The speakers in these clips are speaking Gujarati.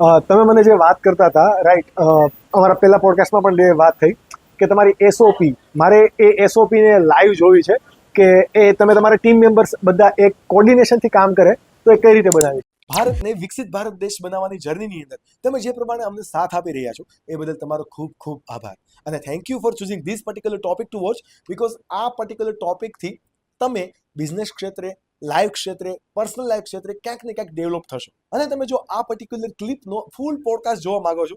તમે મને જે વાત કરતા હતા રાઈટ અમારા પહેલા પોડકાસ્ટમાં પણ જે વાત થઈ કે તમારી એસઓપી મારે એ એસઓપીને લાઈવ જોવી છે કે એ તમે તમારા ટીમ મેમ્બર્સ બધા એક કોર્ડિનેશનથી કામ કરે, તો એ કઈ રીતે બનાવી? ભારતને વિકસિત ભારત દેશ બનાવવાની જર્નીની અંદર તમે જે પ્રમાણે અમને સાથ આપી રહ્યા છો, એ બદલ તમારો ખૂબ ખૂબ આભાર. અને thank you for choosing this particular topic to watch because આ પર્ટિક્યુલર ટોપિકથી તમે બિઝનેસ ક્ષેત્રે લાઈફ ક્ષેત્રે, પર્સનલ લાઈફ ક્ષેત્રે ક્યાંક ને ક્યાંક ડેવલપ થશો. અને તમે જો આ પર્ટિક્યુલર ક્લિપનો ફૂલ પોડકાસ્ટ જોવા માંગો છો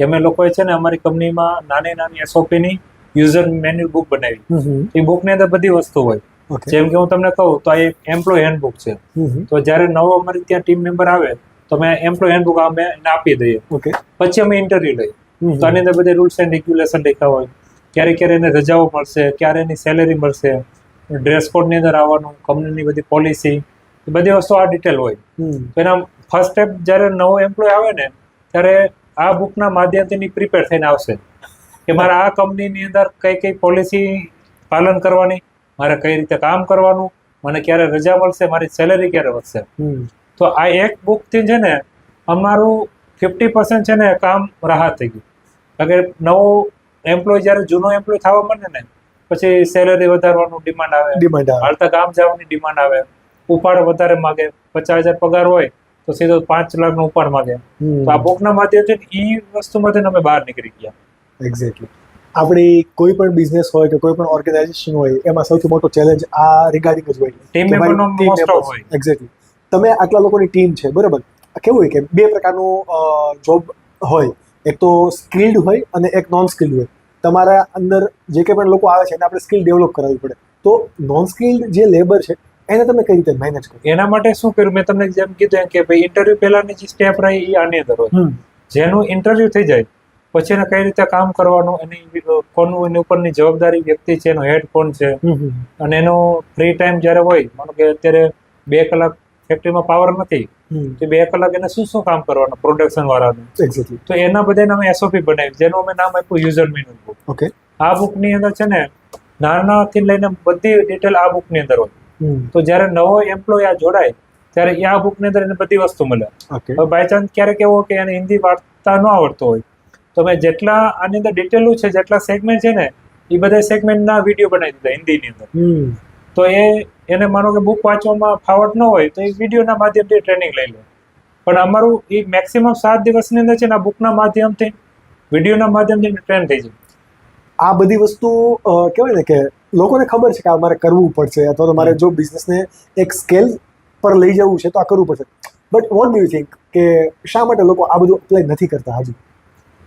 કે અમે લોકોએ છે ને અમારી કંપનીમાં નાની નાની એસઓપીની યુઝર મેન્યુઅલ બુક બનાવી. એ બુકની અંદર બધી વસ્તુ હોય. જેમ કે હું તમને કહું તો આ એક એમ્પ્લોય હેન્ડબુક છે. તો જ્યારે નવો અમારી ત્યાં ટીમ મેમ્બર આવે તો અમે એમ્પ્લોય હેન્ડબુક અમે આપી દઈએ. પછી અમે ઇન્ટરવ્યુ લઈએ. તો આની અંદર બધા રૂલ્સ એન્ડ રેગ્યુલેશન લખ્યા હોય. ક્યારે ક્યારે એને રજાઓ મળશે ક્યારે એની સેલેરી મળશે ડ્રેસ કોડની અંદર આવવાનું કંપનીની બધી પોલિસી બધી વસ્તુ આ ડિટેલ હોય. તો એના ફર્સ્ટ સ્ટેપ જ્યારે નવો એમ્પ્લોય આવે ને ત્યારે આ બુકના માધ્યમથી પ્રિપેર થઈને આવશે. કે મારે આ કંપનીની અંદર કઈ કઈ પોલિસી પાલન કરવાની મારે કઈ રીતે કામ કરવાનું મને ક્યારે રજા મળશે મારી સેલેરી ક્યારે વધશે. તો આ એક બુકથી છે ને અમારું ફિફ્ટી પર્સન્ટ છે ને કામ રાહત થઈ ગયું. કે નવો એમ્પ્લોય જ્યારે જૂનો એમ્પ્લોય થવા માંડે ને પછી સેલેરી વધારવાનું ડિમાન્ડ આવે. ડિમાન્ડ આવે. હાલતા ગામ જવાની ડિમાન્ડ આવે. ઉપાડ વધારે માગે પચાસ હજાર પગાર હોય તો સીધો પાંચ લાખનો ઉપાડ માંગે. તો આ બુકના માધ્યમથી એ વસ્તુમાંથી અમે બહાર નીકળી ગયા. એક્ઝેક્ટલી આપણી કોઈ પણ બિઝનેસ હોય કે કોઈ પણ ઓર્ગેનાઇઝેશન હોય એમાં સૌથી મોટો ચેલેન્જ આ રિગાર્ડિંગ જ હોય. ટીમ મેમ્બરનો મોસ્ટ ઓફ હોય. એક્ઝેક્ટલી તમે આટલા લોકોની ટીમ છે બરાબર? કેવું હોય કે બે પ્રકારનું જોબ હોય. એક તો સ્કિલ્ડ હોય અને એક નોન સ્કિલ્ડ હોય. તમારા અંદર જે કંઈ પણ લોકો આવે છે એને આપણે સ્કિલ ડેવલપ કરાવવી પડે. તો નોન સ્કિલ્ડ જે લેબર છે એને તમે કઈ રીતે મેનેજ કરો? એના માટે શું કર્યું? મેં તમને જેમ કીધું કે ભાઈ ઇન્ટરવ્યુ પહેલાની જે સ્ટેપ રહી એ આની અંદર હોય. જેનું ઇન્ટરવ્યુ થઈ જાય પછી એને કઈ રીતે કામ કરવાનું એની કોનું એની ઉપરની જવાબદારી વ્યક્તિ છે એનો હેડ કોણ છે? અને એનો ફ્રી ટાઈમ જ્યારે હોય માનો કે અત્યારે બે કલાક ફેક્ટરીમાં પાવર નથી તો બે કલાક એને શું શું કામ કરવાનું પ્રોડક્શન વાળાનું? તો એના બધાને અમે એસઓપી બનાવી જેનું અમે નામ આપ્યું યુઝર મેન્યુઅલ બુક ઓકે આ બુકની અંદર છે ને નાનાથી લઈને બધી ડિટેલ આ બુકની અંદર હોય. તો જ્યારે નવો એમ્પ્લોય આ જોડાય ત્યારે આ બુકની અંદર એને બધી વસ્તુ મળે. હવે બાય ચાન્સ ક્યારેક એવો કે એને હિન્દી વાર્તા ન આવડતો હોય તો મેં જેટલા આની અંદર ડિટેલું છે જેટલા સેગમેન્ટ છે ને એ બધા સેગમેન્ટના વીડિયો બનાવી દીધા હિન્દીની અંદર. તો એ એને માનો કે બુક વાંચવામાં ફાવટ ન હોય તો એ વિડીયોના માધ્યમથી ટ્રેનિંગ લઈ લે. પણ અમારું એ મેક્સિમમ સાત દિવસની અંદર છે ને આ બુકના માધ્યમથી વિડીયોના માધ્યમથી ટ્રેન થઈ જાય. આ બધી વસ્તુ કહેવાય ને કે લોકોને ખબર છે કે આ મારે કરવું પડશે અથવા તો મારે જો બિઝનેસને એક સ્કેલ પર લઈ જવું છે તો આ કરવું પડશે. But what do you think કે શા માટે લોકો આ બધું અપ્લાય નથી કરતા હજુ?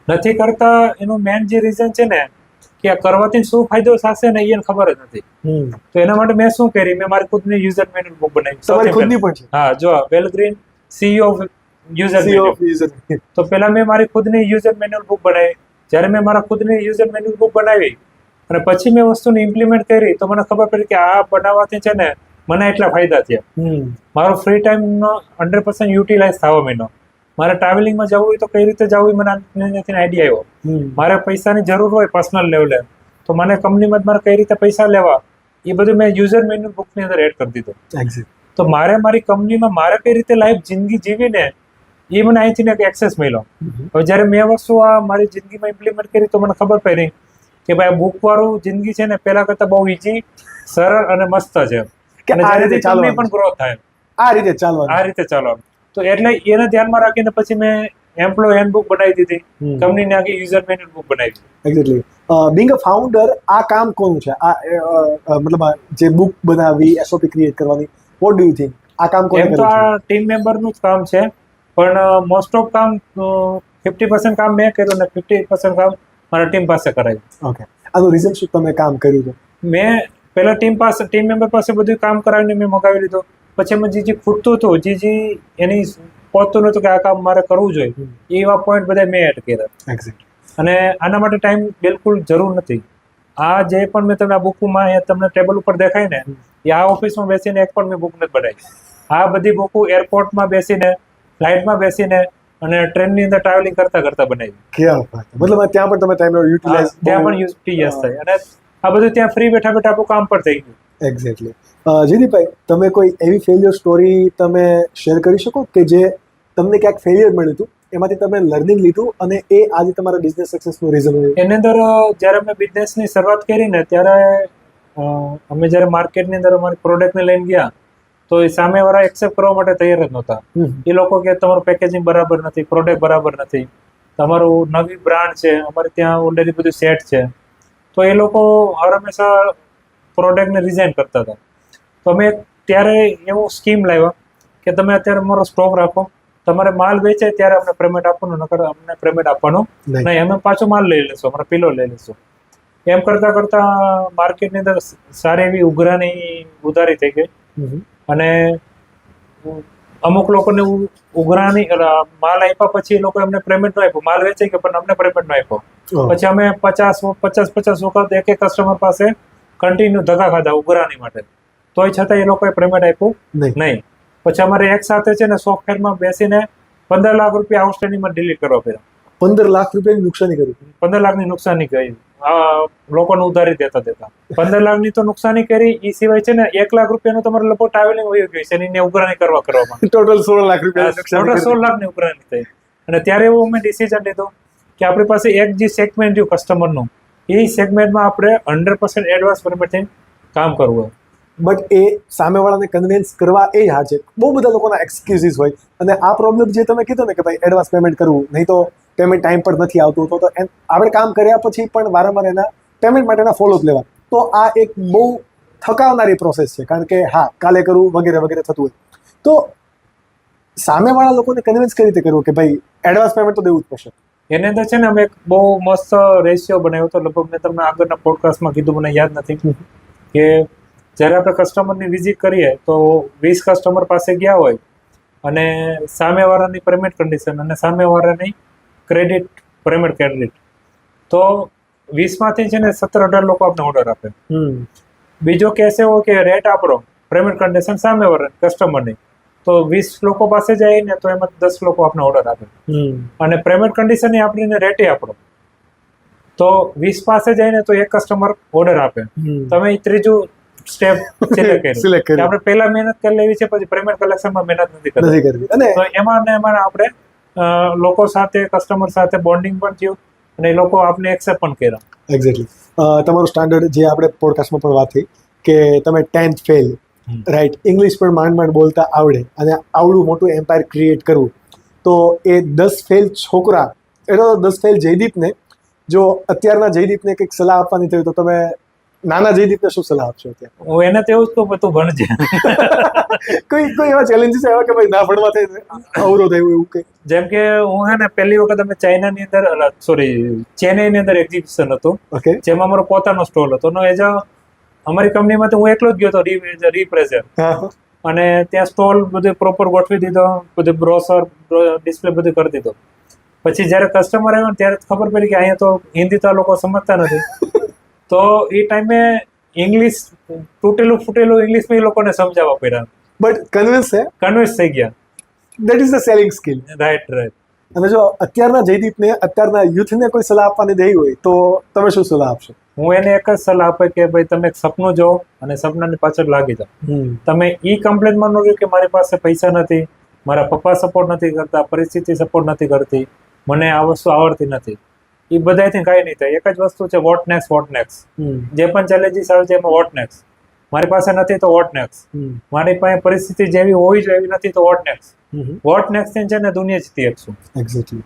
નથી કરતા એનું મેન જે રીઝન છે ને કે આ કરવાથી શું ફાયદો થશે ને એને ખબર જ નથી. તો એના માટે મેં શું કરી? મેં મારી ખુદની યુઝર મેન્યુઅલ બુક બનાવી. તમારી ખુદની પણ છે? હા જો Walgreen CEO of user user. તો પહેલા મેં મારી ખુદની યુઝર મેન્યુઅલ બુક બનાવી. જ્યારે મેં મારા ખુદની યુઝર મેન્યુઅલ બુક બનાવી અને પછી મેં વસ્તુને ઇમ્પ્લિમેન્ટ કરી તો મને ખબર પડી કે આ બનાવવાથી છે ને મને એટલા ફાયદા થયા. મારો ફ્રી ટાઈમનો હંડ્રેડ પર્સન્ટ યુટિલાઇઝ થવા મહિનો મારે ટ્રાવેલિંગમાં જવું હોય તો કઈ રીતે જવું હોય મને આઈડિયા આવ્યો. મારે પૈસાની જરૂર હોય પર્સનલ લેવલે તો મને કંપનીમાં મારે કઈ રીતે પૈસા લેવા એ બધું મેં યુઝર મેન્યુ બુકની અંદર એડ કરી દીધું. તો મારે મારી કંપનીમાં મારે કઈ રીતે લાઈફ જિંદગી જીવીને એ મને અહીંથી એક એક્સેસ મળ્યો. હવે જ્યારે મેં વસ્તુ આ મારી જિંદગીમાં ઇમ્પ્લિમેન્ટ કરી તો મને ખબર પડી કે ભાઈ બુક વાળું જિંદગી છે ને પહેલા કરતાં બહુ ઈઝી સરળ અને મસ્ત છે. કે આ રીતે તે પણ ગ્રોથ થાય. આ રીતે ચાલવાનું. આ રીતે ચાલવાનું. તો એટલે એને ધ્યાનમાં રાખીને પછી મેં એમ્પ્લોય હેન્ડબુક બનાવી દીધી. કંપનીની આખી યુઝર મેન્યુઅલ બુક બનાવી દીધી. એક્ઝેક્ટલી બિંગ અ ફાઉન્ડર આ કામ કોનું છે? આ મતલબ જે બુક બનાવવી એસઓપી ક્રિએટ કરવાની વોટ ડુ યુ થિંક આ કામ કોને એમ તો આ ટીમ મેમ્બરનું જ કામ છે. પણ મોસ્ટ ઓફ કામ ફિફ્ટી પર્સન્ટ કામ મેં કર્યું ને ફિફ્ટી પર્સન્ટ કામ મારા ટીમ પાસે કરાયું. ઓકે આનું રીઝન શું તમે કામ કર્યું હતું? મેં પહેલાં ટીમ પાસે ટીમ મેમ્બર પાસે બધું કામ કરાવીને મેં મગાવી લીધો. પછી એમાં જે જે ખૂટતું હતું જે જે એની પહોંચતું નહોતું કે આ કામ મારે કરવું જોઈએ એવા પોઈન્ટ બધા મેં એડ કર્યા. અને આના માટે ટાઈમ બિલકુલ જરૂર નથી. આ જે પણ મેં તમને આ બુકમાં અહીંયા તમને ટેબલ ઉપર દેખાય ને એ આ ઓફિસમાં બેસીને એક પણ મેં બુક નથી બનાવી. આ બધી બુકો એરપોર્ટમાં બેસીને ફ્લાઇટમાં બેસીને અને ટ્રેનની અંદર ટ્રાવેલિંગ કરતા કરતા બનાવી ક્યાં વાત. મતલબ ત્યાં પણ તમે ટાઈમ યુટિલાઇઝ ત્યાં પણ યુટિલાઇઝ થાય. અને આ બધું ત્યાં ફ્રી બેઠા બેઠા આપણું કામ પણ થઈ ગયું. એક્ઝેક્ટલી જીદીભાઈ તમે કોઈ એવી ફેલિયર સ્ટોરી તમે શેર કરી શકો? કે જે તમને ક્યાંક ફેલિયર મળ્યું હતું એમાંથી તમે લર્નિંગ લીધું અને એ આજે તમારા બિઝનેસ સક્સેસનું રીઝન હોય? એની અંદર જ્યારે અમે બિઝનેસની શરૂઆત કરી ને ત્યારે અમે જ્યારે માર્કેટની અંદર અમારી પ્રોડક્ટને લઈને ગયા તો એ સામેવાળા એક્સેપ્ટ કરવા માટે તૈયાર જ નહોતા. એ લોકો કે તમારું પેકેજિંગ બરાબર નથી પ્રોડક્ટ બરાબર નથી તમારું નવી બ્રાન્ડ છે અમારે ત્યાં ઓલરેડી બધું સેટ છે. તો એ લોકો હર હંમેશા પ્રોડક્ટને રિઝાઇન કરતા હતા. તો અમે ત્યારે એવું સ્કીમ લાવ્યા કે તમે અત્યારે અમારો સ્ટોક રાખો તમારે માલ વેચે ત્યારે અમને પેમેન્ટ આપવાનું નકર અમને પેમેન્ટ આપવાનું નહીં. નહીં અમે પાછો માલ લઈ લેશું અમારે પિલો લઈ લેશું. એમ કરતા કરતા માર્કેટની અંદર સારી એવી ઉઘરાની ઉધારી થઈ ગઈ. અને અમુક લોકોને ઉઘરાણી માલ આપ્યા પછી એ લોકો એમને પેમેન્ટ નો આપ્યું. માલ વેચાઈ ગયો પણ અમને પેમેન્ટ નો આપ્યો. પછી અમે પચાસ પચાસ પચાસ વખત એક એક કસ્ટમર પાસે કન્ટિન્યુ ધક્કા ખાધા ઉઘરાણી માટે. તોય છતાં એ લોકોએ પેમેન્ટ આપ્યું નહીં. પછી અમારે એક સાથે છે ને સોફ્ટવેરમાં બેસીને પંદર લાખ રૂપિયા આઉટસ્ટેન્ડિંગમાં ડિલીટ કરવા પડ્યા. પંદર લાખ રૂપિયાની નુકસાની કરી. પંદર લાખની નુકસાની કરી. લોકોને ઉધારી દેતા દેતા. પંદર લાખની તો નુકસાની કરી એ સિવાય છે ને એક લાખ રૂપિયાનું તમારે લગભગ ટ્રાવેલિંગ વહી ગયું છે એની ઉઘરાણી કરવા કરવામાં. ટોટલ સોળ લાખ રૂપિયા ટોટલ સોળ લાખની ઉઘરાણી થઈ. અને ત્યારે એવું અમે ડિસિઝન લીધો કે આપણી પાસે એક જે સેગમેન્ટ રહ્યું કસ્ટમરનું એ સેગમેન્ટમાં આપણે હંડ્રેડ પર્સન્ટ એડવાન્સ પેમેન્ટથી કામ કરવું હોય. બટ એ સામેવાળાને કન્વિન્સ કરવા એ હાર છે બહુ બધા લોકોના એક્સક્યુઝિસ હોય. અને આ પ્રોબ્લેમ જે તમે કીધું ને કે ભાઈ એડવાન્સ પેમેન્ટ કરવું નહીં તો પેમેન્ટ ટાઈમ પર નથી આવતું તો તો એમ આપણે કામ કર્યા પછી પણ વારંવાર એના પેમેન્ટ માટેના ફોલોઅપ લેવા તો આ એક બહુ થકાવનારી પ્રોસેસ છે કારણ કે હા કાલે કરવું વગેરે વગેરે થતું હોય. તો સામેવાળા લોકોને કન્વિન્સ કઈ રીતે કરવું કે ભાઈ એડવાન્સ પેમેન્ટ તો દેવું જ પડશે? એની અંદર છે ને અમે એક બહુ મસ્ત રેશિયો બનાવ્યો હતો. લગભગ મેં તમને આગળના પોડકાસ્ટમાં કીધું મને યાદ નથી. કે જ્યારે આપણે કસ્ટમરની વિઝિટ કરીએ તો વીસ કસ્ટમર પાસે ગયા હોય અને સામેવાળાની પેમેન્ટ કન્ડિશન અને સામેવાળાની ક્રેડિટ પેમેન્ટ ક્રેડિટ તો વીસમાંથી છે ને સત્તર અઢાર લોકો આપણે ઓર્ડર આપે. બીજો કેસ એવો કે રેટ આપણો પેમેન્ટ કન્ડિશન સામેવાળા કસ્ટમરની તો વીસ લોકો પાસે જાય ને તો એમાં દસ લોકો આપણે ઓર્ડર આપે. અને પેમેન્ટ કન્ડિશન એ આપણી રેટે આપણો. તો વીસ પાસે જાય ને તો એક કસ્ટમર ઓર્ડર આપે. તમે ત્રીજું સ્ટેપ સિલેક્ટ કરી આપણે પહેલા મહેનત કરી લેવી છે પછી પેમેન્ટ કલેક્શનમાં મહેનત નથી કરવી. અને એમાં ને એમાં આપણે લોકો સાથે કસ્ટમર સાથે બોન્ડિંગ પણ થયું અને એ લોકો આપને એક્સેપ્ટ પણ કર્યા. એક્ઝેક્ટલી તમારું સ્ટાન્ડર્ડ જે આપણે પોડકાસ્ટમાં પણ વાત થઈ કે તમે ટેન્થ ફેલ રાઈટ ઇંગ્લિશ પણ માંડ માંડ બોલતા આવડે અને આવડું મોટું એમ્પાયર ક્રિએટ કરવું. તો એ દસ ફેલ છોકરા એટલે દસ ફેલ જયદીપને જો અત્યારના જયદીપને કંઈક સલાહ આપવાની થઈ તો તમે નાના જયદીપને શું સલાહ આપશો અત્યારે? હું એને તો એવું જ કહું કે તું ભણજે કોઈ કોઈ એવા ચેલેન્જીસ આવ્યા કે ભાઈ ના ભણવા થઈ અવરોધ આવ્યો એવું કંઈ? જેમ કે હું હે ને પહેલી વખત અમે ચાઇનાની અંદર સોરી ચેન્નઈની અંદર એક્ઝિબિશન હતું. જેમાં અમારો પોતાનો સ્ટોલ હતો. નો એજ અમારી કંપનીમાં તો હું એકલો જ ગયો હતો રિપ્રેઝન્ટ અને ત્યાં સ્ટોલ બધું પ્રોપર ગોઠવી દીધો બધું બ્રોસર ડિસ્પ્લે બધું કરી દીધો. પછી જ્યારે કસ્ટમર આવ્યો ને ત્યારે ખબર પડી કે અહીંયા તો હિન્દી તો આ લોકો સમજતા નથી. તો એ ટાઈમે ઇંગ્લિશ તૂટેલું ફૂટેલું ઇંગ્લિશમાં એ લોકોને સમજાવવા પડ્યા. બટ કન્વિન્સ છે? કન્વિન્સ થઈ ગયા. That is the selling skill right right અને જો અત્યારના જયદીપને અત્યારના યુથને કોઈ સલાહ આપવાની દેવી હોય તો તમે શું સલાહ આપશો? હું એને એક જ સલાહ આપે કે ભાઈ તમે એક સપનું જો અને સપનાની પાછળ લાગી જાઓ. તમે એ કમ્પ્લેનમાં ન કે મારી પાસે પૈસા નથી મારા પપ્પા સપોર્ટ નથી કરતા પરિસ્થિતિ સપોર્ટ નથી કરતી મને આ વસ્તુ આવડતી નથી. એ બધાથી કાંઈ નહીં થાય. એક જ વસ્તુ છે વોટ નેક્સ વોટ નેક્સ જે પણ ચેલેન્જીસ આવે છે એમાં વોટ નેક્સ મારી પાસે નથી તો વોટ નેક્સ મારી પાસે પરિસ્થિતિ જેવી હોવી જોઈએ એવી નથી તો વોટ નેક્સ વોટ નેક્સ છે ને દુનિયા જીતી શકશું. એક્ઝેક્ટલી